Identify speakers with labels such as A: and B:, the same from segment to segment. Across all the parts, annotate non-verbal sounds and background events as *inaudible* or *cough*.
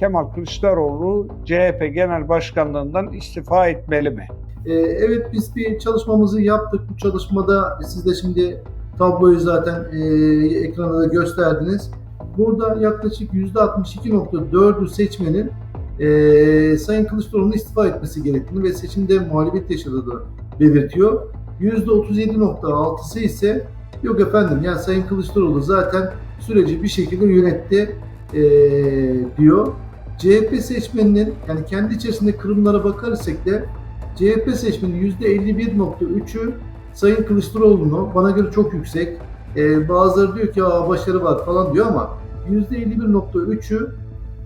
A: Kemal Kılıçdaroğlu CHP Genel Başkanlığından istifa etmeli mi?
B: Ee, evet biz bir çalışmamızı yaptık. Bu çalışmada siz de şimdi tabloyu zaten e, ekranda da gösterdiniz. Burada yaklaşık %62.4'ü seçmenin e, Sayın Kılıçdaroğlu'nun istifa etmesi gerektiğini ve seçimde muhalefet yaşadığını belirtiyor. %37.6'sı ise yok efendim yani Sayın Kılıçdaroğlu zaten süreci bir şekilde yönetti e, diyor. CHP seçmeninin yani kendi içerisinde kırımlara bakarsak da CHP seçmenin %51.3'ü Sayın Kılıçdaroğlu'nu bana göre çok yüksek. Ee, bazıları diyor ki Aa, başarı var falan diyor ama %51.3'ü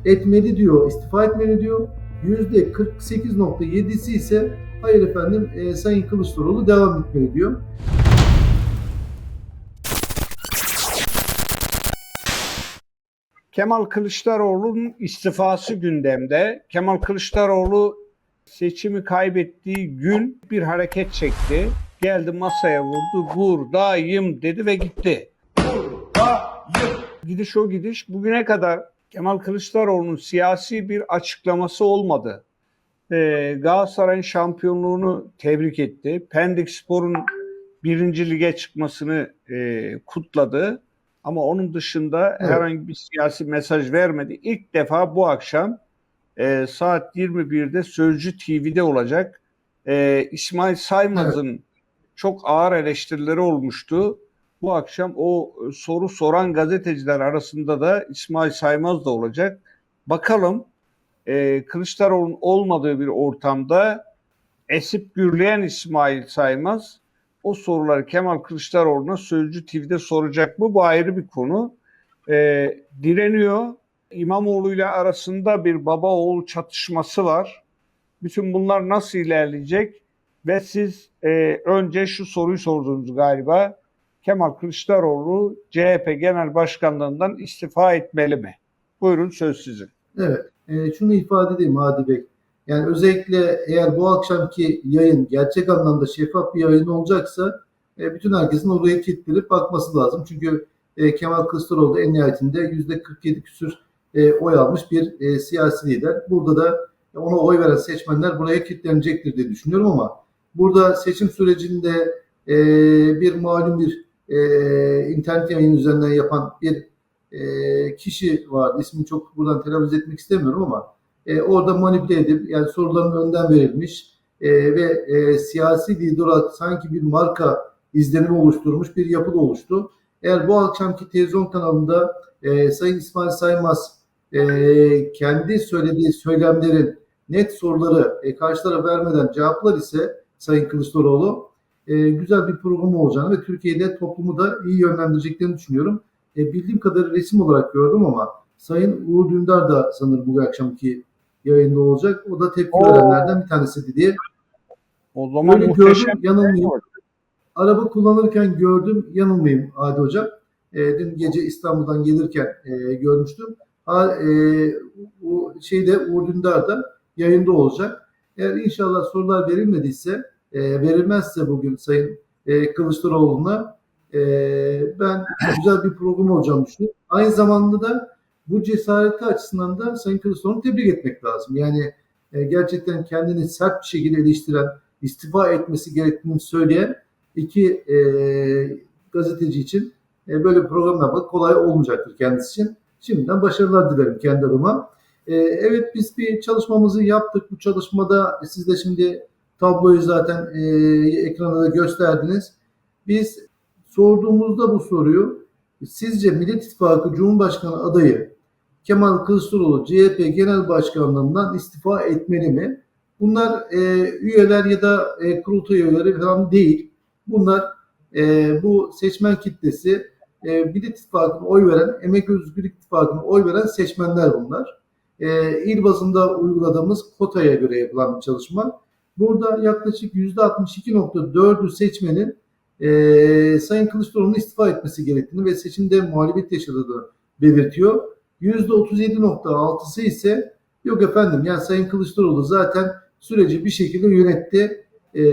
B: etmeli diyor, istifa etmeli diyor. %48.7'si ise hayır efendim e, Sayın Kılıçdaroğlu devam etmeli diyor.
A: Kemal Kılıçdaroğlu'nun istifası gündemde. Kemal Kılıçdaroğlu seçimi kaybettiği gün bir hareket çekti. Geldi masaya vurdu. Buradayım dedi ve gitti. Gidiş o gidiş. Bugüne kadar Kemal Kılıçdaroğlu'nun siyasi bir açıklaması olmadı. Ee, Galatasaray'ın şampiyonluğunu tebrik etti. Pendik Spor'un birinci lige çıkmasını e, kutladı. Ama onun dışında
B: Evet.
A: herhangi bir siyasi mesaj vermedi. İlk defa bu akşam e, saat 21'de Sözcü TV'de olacak. E, İsmail Saymaz'ın çok ağır eleştirileri olmuştu. Bu akşam o soru soran gazeteciler arasında da İsmail Saymaz da olacak. Bakalım e, Kılıçdaroğlu'nun olmadığı bir ortamda esip gürleyen İsmail Saymaz o soruları Kemal Kılıçdaroğlu'na Sözcü TV'de soracak mı? Bu ayrı bir konu. E, direniyor. İmamoğlu ile arasında bir baba oğul çatışması var. Bütün bunlar nasıl ilerleyecek? Ve siz e, önce şu soruyu sordunuz galiba. Kemal Kılıçdaroğlu CHP Genel Başkanlığından istifa etmeli mi? Buyurun söz sizin.
B: Evet, e, şunu ifade edeyim Hadi Bey. Yani özellikle eğer bu akşamki yayın gerçek anlamda şeffaf bir yayın olacaksa e, bütün herkesin oraya kilitlenip bakması lazım. Çünkü e, Kemal Kılıçdaroğlu da en nihayetinde %47 küsür e, oy almış bir e, siyasi lider. Burada da ona oy veren seçmenler buraya kilitlenecektir diye düşünüyorum ama burada seçim sürecinde e, bir malum bir e, internet yayın üzerinden yapan bir e, kişi vardı. İsmini çok buradan telaffuz etmek istemiyorum ama e, orada manipüle edip yani soruların önden verilmiş e, ve e, siyasi lider olarak sanki bir marka izlenimi oluşturmuş bir yapı da oluştu. Eğer bu akşamki televizyon kanalında e, Sayın İsmail Saymaz e, kendi söylediği söylemlerin net soruları e, karşı tarafa vermeden cevaplar ise Sayın Kılıçdaroğlu e, güzel bir program olacağını ve Türkiye'de toplumu da iyi yönlendireceklerini düşünüyorum. E, bildiğim kadarıyla resim olarak gördüm ama Sayın Uğur Dündar da sanırım bu akşamki yayında olacak. O da tepki
A: Oo.
B: verenlerden bir tanesiydi diye.
A: O zaman
B: Öyle gördüm, yanılmayayım. Araba kullanırken gördüm, yanılmayayım Adi Hocam. E, dün gece İstanbul'dan gelirken e, görmüştüm. Ha, e, bu şeyde Uğur Dündar da yayında olacak. Eğer inşallah sorular verilmediyse, e, verilmezse bugün Sayın e, Kılıçdaroğlu'na e, ben güzel bir program olacağını düşünüyorum. Aynı zamanda da bu cesareti açısından da Sayın Kılıçdaroğlu'nu tebrik etmek lazım. Yani e, gerçekten kendini sert bir şekilde eleştiren, istifa etmesi gerektiğini söyleyen iki e, gazeteci için e, böyle bir program yapmak kolay olmayacaktır kendisi için. Şimdiden başarılar dilerim kendi adıma. E, evet biz bir çalışmamızı yaptık. Bu çalışmada siz de şimdi tabloyu zaten e, ekranda da gösterdiniz. Biz sorduğumuzda bu soruyu sizce Millet İttifakı Cumhurbaşkanı adayı Kemal Kılıçdaroğlu CHP Genel Başkanlığından istifa etmeli mi? Bunlar e, üyeler ya da e, kurultay üyeleri falan değil. Bunlar e, bu seçmen kitlesi e, Millet İttifakı'na oy veren, Emek Özgürlük İttifakı'na oy veren seçmenler bunlar. E, il bazında uyguladığımız kotaya göre yapılan bir çalışma. Burada yaklaşık %62.4'ü seçmenin e, Sayın Kılıçdaroğlu'nun istifa etmesi gerektiğini ve seçimde muhalefet yaşadığını belirtiyor. %37.6'sı ise yok efendim yani Sayın Kılıçdaroğlu zaten süreci bir şekilde yönetti e,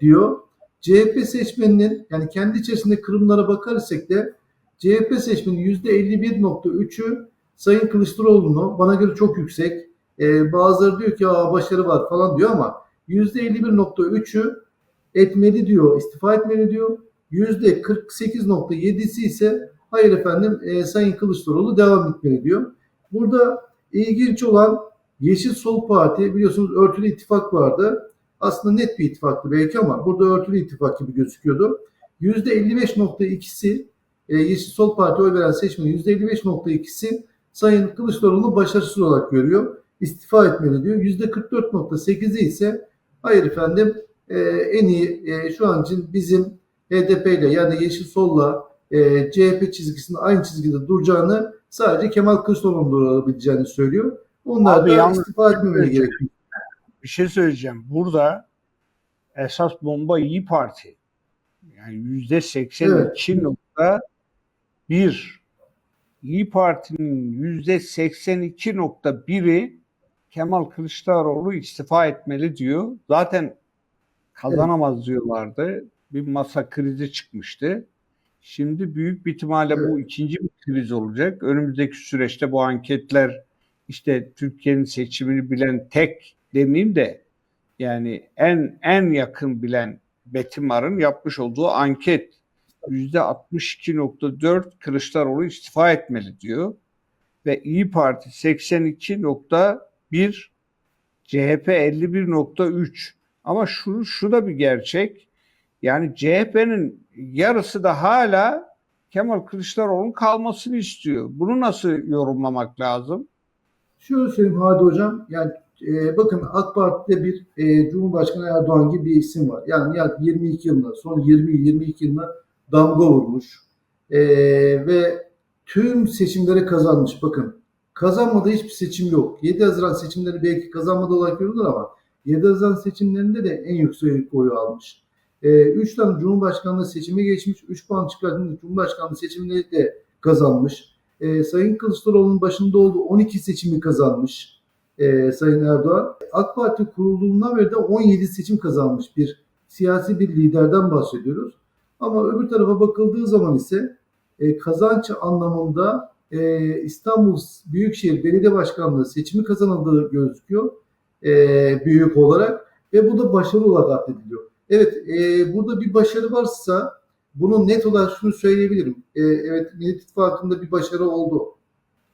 B: diyor. CHP seçmeninin yani kendi içerisinde kırımlara bakarsak da CHP seçmenin %51.3'ü Sayın Kılıçdaroğlu'nu bana göre çok yüksek. Ee, bazıları diyor ki Aa, başarı var falan diyor ama %51.3'ü etmeli diyor, istifa etmeli diyor. %48.7'si ise hayır efendim e, Sayın Kılıçdaroğlu devam etmeli diyor. Burada ilginç olan Yeşil Sol Parti biliyorsunuz örtülü ittifak vardı. Aslında net bir ittifaktı belki ama burada örtülü ittifak gibi gözüküyordu. %55.2'si e, Yeşil Sol Parti oy veren seçmenin %55.2'si Sayın Kılıçdaroğlu'nu başarısız olarak görüyor. İstifa etmeli diyor. %44.8'i ise hayır efendim e, en iyi e, şu an için bizim HDP ile yani Yeşil Sol'la e, CHP çizgisinde aynı çizgide duracağını sadece Kemal Kılıçdaroğlu'nun durabileceğini söylüyor. Onlar
A: Abi
B: da
A: yalnız-
B: istifa etmemeli gerekiyor.
A: Bir şey söyleyeceğim. Burada esas bomba İyi Parti. Yani yüzde 82.1 İyi Parti'nin yüzde 82.1'i Kemal Kılıçdaroğlu istifa etmeli diyor. Zaten kazanamaz diyorlardı. Bir masa krizi çıkmıştı. Şimdi büyük bir ihtimalle bu ikinci bir kriz olacak. Önümüzdeki süreçte bu anketler işte Türkiye'nin seçimini bilen tek demeyeyim de yani en en yakın bilen Betimar'ın yapmış olduğu anket %62.4 Kılıçdaroğlu istifa etmeli diyor. Ve İyi Parti 82.1 CHP 51.3 ama şu, şu da bir gerçek. Yani CHP'nin yarısı da hala Kemal Kılıçdaroğlu'nun kalmasını istiyor. Bunu nasıl yorumlamak lazım?
B: Şöyle söyleyeyim Hadi Hocam. Yani e, bakın AK Parti'de bir e, Cumhurbaşkanı Erdoğan gibi bir isim var. Yani, yani 22 yılında, son 20-22 yılında damga vurmuş. E, ve tüm seçimleri kazanmış. Bakın kazanmadığı hiçbir seçim yok. 7 Haziran seçimleri belki kazanmadı olarak görülür ama 7 Haziran seçimlerinde de en yüksek oyu almış. 3 tane Cumhurbaşkanlığı seçime geçmiş. 3 puan çıkardığında Cumhurbaşkanlığı seçimleri de kazanmış. E, Sayın Kılıçdaroğlu'nun başında olduğu 12 seçimi kazanmış e, Sayın Erdoğan. AK Parti kurulduğundan beri de 17 seçim kazanmış bir siyasi bir liderden bahsediyoruz. Ama öbür tarafa bakıldığı zaman ise e, kazanç anlamında e, İstanbul Büyükşehir Belediye Başkanlığı seçimi kazanıldığı gözüküyor e, büyük olarak ve bu da başarı olarak addediliyor. Evet e, burada bir başarı varsa bunu net olarak şunu söyleyebilirim. E, evet Millet İttifakı'nda bir başarı oldu.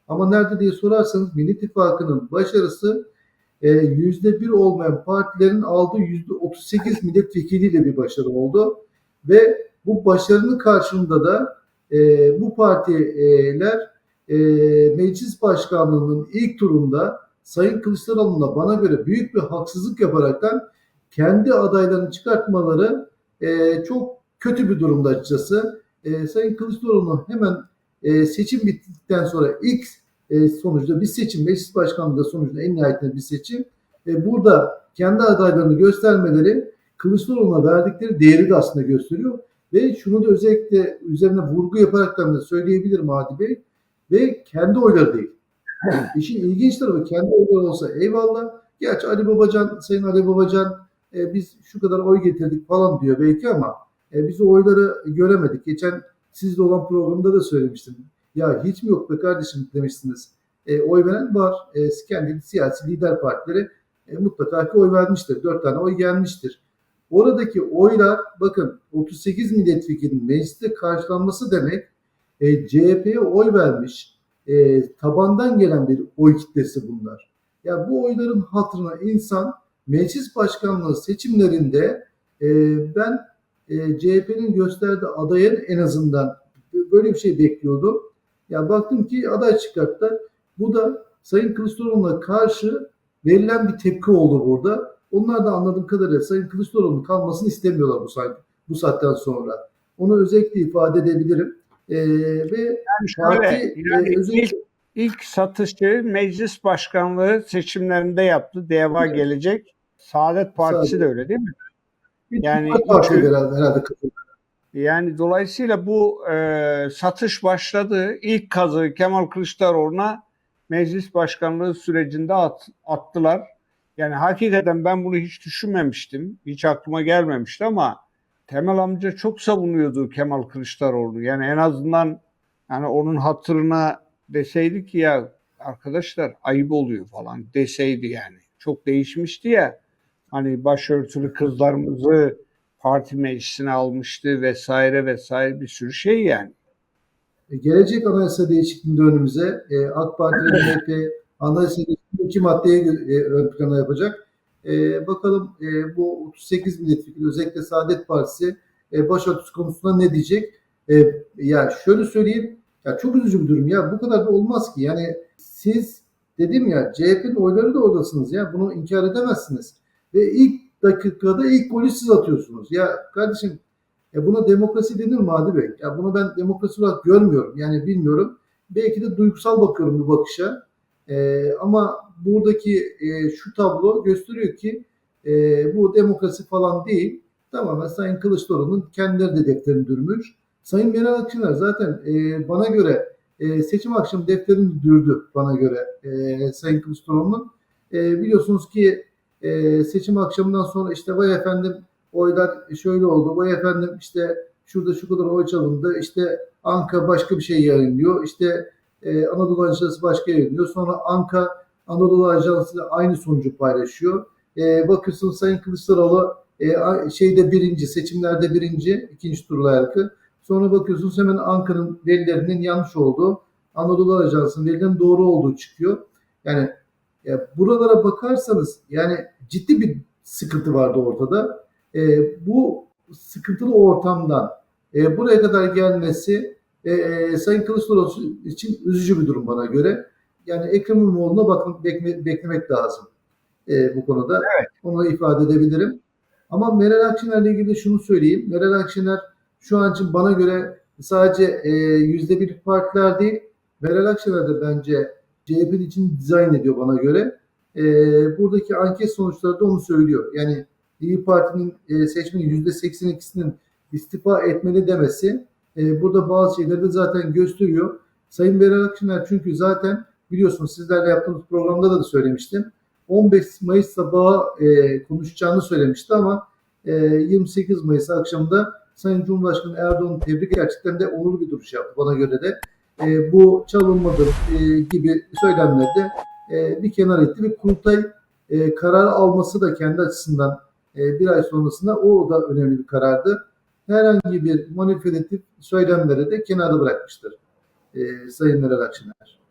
B: Ama nerede diye sorarsanız Millet İttifakı'nın başarısı e, yüzde bir olmayan partilerin aldığı yüzde 38 milletvekiliyle bir başarı oldu. Ve bu başarının karşılığında da e, bu partiler e, meclis başkanlığının ilk turunda Sayın Kılıçdaroğlu'na bana göre büyük bir haksızlık yaparaktan kendi adaylarını çıkartmaları e, çok kötü bir durumda açıkçası. E, Sayın Kılıçdaroğlu hemen e, seçim bittikten sonra ilk e, sonuçta bir seçim, meclis başkanlığı da sonuçta en nihayetinde bir seçim. E, burada kendi adaylarını göstermeleri Kılıçdaroğlu'na verdikleri değeri de aslında gösteriyor. Ve şunu da özellikle üzerine vurgu yaparaktan da söyleyebilirim Hadi Bey. Ve kendi oyları değil. İşin ilginç tarafı kendi oyları olsa eyvallah. Gerçi Ali Babacan, Sayın Ali Babacan e, biz şu kadar oy getirdik falan diyor belki ama e, biz o oyları göremedik. Geçen sizle olan programda da söylemiştim. Ya hiç mi yok be kardeşim demiştiniz. E, oy veren var. E, kendi siyasi lider partileri e, mutlaka ki oy vermiştir. Dört tane oy gelmiştir. Oradaki oylar bakın 38 milletvekilinin mecliste karşılanması demek e, CHP'ye oy vermiş e, tabandan gelen bir oy kitlesi bunlar. Ya bu oyların hatırına insan meclis başkanlığı seçimlerinde e, ben e, CHP'nin gösterdiği adayın en azından böyle bir şey bekliyordum. Ya baktım ki aday çıkarttılar. Bu da Sayın Kılıçdaroğlu'na karşı verilen bir tepki oldu burada. Onlar da anladığım kadarıyla Sayın Kılıçdaroğlu'nun kalmasını istemiyorlar bu saat, bu saatten sonra. Onu özellikle ifade edebilirim. E, ve
A: Yani
B: Parti,
A: şöyle, yani
B: e, özellikle-
A: ilk, satışı meclis başkanlığı seçimlerinde yaptı. Deva
B: Evet.
A: gelecek. Saadet Partisi
B: Sadece-
A: de öyle değil mi? Yani
B: parti herhalde, herhalde.
A: Yani dolayısıyla bu e, satış başladı. İlk kazı Kemal Kılıçdaroğlu'na meclis başkanlığı sürecinde at, attılar. Yani hakikaten ben bunu hiç düşünmemiştim. Hiç aklıma gelmemişti ama Temel amca çok savunuyordu Kemal Kılıçdaroğlu. Yani en azından yani onun hatırına deseydi ki ya arkadaşlar ayıp oluyor falan deseydi yani. Çok değişmişti ya. Hani başörtülü kızlarımızı parti meclisine almıştı vesaire vesaire bir sürü şey yani.
B: E, Gelecek anayasa değişikliğinde önümüze e, AK Parti ve *laughs* MHP anayasa değişikliğinde iki maddeye gö- e, ön plana yapacak. E, bakalım e, bu 38 milletvekili özellikle Saadet Partisi e, başörtüsü konusunda ne diyecek? E, ya şöyle söyleyeyim. Ya çok üzücü bir durum ya. Bu kadar da olmaz ki. Yani siz dedim ya CHP'nin oyları da oradasınız ya. Bunu inkar edemezsiniz. Ve ilk dakikada ilk golü siz atıyorsunuz. Ya kardeşim e buna demokrasi denir mi Hadi Bey? Ya bunu ben demokrasi olarak görmüyorum. Yani bilmiyorum. Belki de duygusal bakıyorum bu bakışa. E, ama buradaki e, şu tablo gösteriyor ki e, bu demokrasi falan değil. Tamamen Sayın Kılıçdaroğlu'nun kendileri de defterini. Sayın Meral Akşener zaten e, bana göre e, seçim akşamı defterini dürdü bana göre e, Sayın Kılıçdaroğlu'nun. E, biliyorsunuz ki e, seçim akşamından sonra işte vay efendim oylar şöyle oldu. Vay efendim işte şurada şu kadar oy çalındı. İşte Anka başka bir şey yayınlıyor. İşte e, Anadolu Ajansı başka yayınlıyor. Sonra Anka Anadolu Ajansı ile aynı sonucu paylaşıyor. E, bakıyorsun Sayın Kılıçdaroğlu e, şeyde birinci, seçimlerde birinci, ikinci turla yargı. Sonra bakıyorsunuz hemen Anka'nın verilerinin yanlış olduğu, Anadolu Ajansı'nın verilerinin doğru olduğu çıkıyor. Yani ya buralara bakarsanız yani ciddi bir sıkıntı vardı ortada. E, bu sıkıntılı ortamdan e, buraya kadar gelmesi e, e, Sayın Kılıçdaroğlu için üzücü bir durum bana göre. Yani Ekrem İmamoğlu'na bakın, bekle- beklemek lazım e, bu konuda. Onu ifade edebilirim. Ama Meral Akşener'le ilgili de şunu söyleyeyim. Meral Akşener şu an için bana göre sadece e, yüzde birlik partiler değil, Meral Akşener de bence CHP için dizayn ediyor bana göre. E, buradaki anket sonuçları da onu söylüyor. Yani İyi Parti'nin e, seçmenin yüzde 82'sinin istifa etmeli demesi e, burada bazı şeyleri de zaten gösteriyor. Sayın Meral Akşener çünkü zaten biliyorsunuz sizlerle yaptığımız programda da, da söylemiştim. 15 Mayıs sabahı e, konuşacağını söylemişti ama e, 28 Mayıs akşamında Sayın Cumhurbaşkanı Erdoğan tebrik gerçekten de onurlu bir duruş yaptı bana göre de. E, bu çalınmadır e, gibi söylemleri de e, bir kenar etti ve kurultay e, karar alması da kendi açısından e, bir ay sonrasında o da önemli bir karardı. Herhangi bir manipülatif söylemleri de kenarda bırakmıştır e, Sayın Meral Akşener.